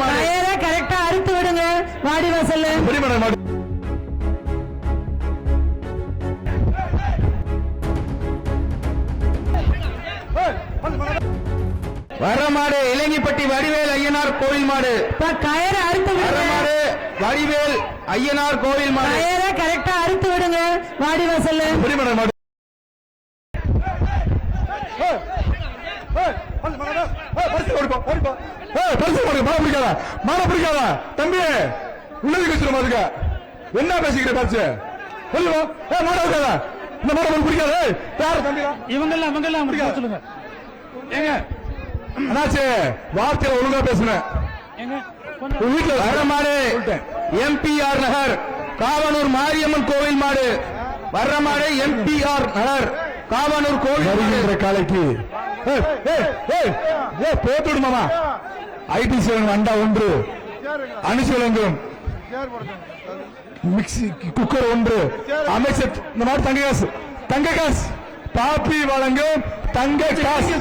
கயரை கரெக்டா அறுத்து விடுங்க வாடி வாசல்ல பெரியமடை மாடு வர மாடு இளங்கிப்பட்டி வடிவேல் ஐயனார் கோயில் மாடு கயரை அறுத்து வர விடுங்க மாடு வடிவேல் ஐயனார் கோயில் மாடு கயரை கரெக்டா அறுத்து விடுங்க வாடி வாசல்ல பெரியமடை மாடு பரிசு மாடு மாட பிடிக்காத மாட பிடிக்காத. தம்பி உள்ளது கட்சிடும் அதுக்க என்ன பேசிக்கிற பரிசு சொல்லுவா ஏ இந்த பிடிக்காது. யாரு தம்பி? பிடிக்காது. சொல்லுங்க. ஏங்க. அண்ணாச்சி வார்த்தையில ஒழுங்கா பேசுனேன் வீட்டுல வர மாடு. எம்பிஆர் நகர் காவனூர் மாரியம்மன் கோவில் மாடு. வர்ற மாடு எம்பிஆர் நகர் காவனூர் கோவில். வருகின்ற காலைக்கு ஏய், ஏய், ஐடி சேவன் அண்டா ஒன்று. அணிசலங்கம். மிக்சி குக்கர் ஒன்று. அமைச்சர் இந்த மாதிரி தங்க காசு. தங்க காசு. பாப்பி வழங்கும் தங்க காசு.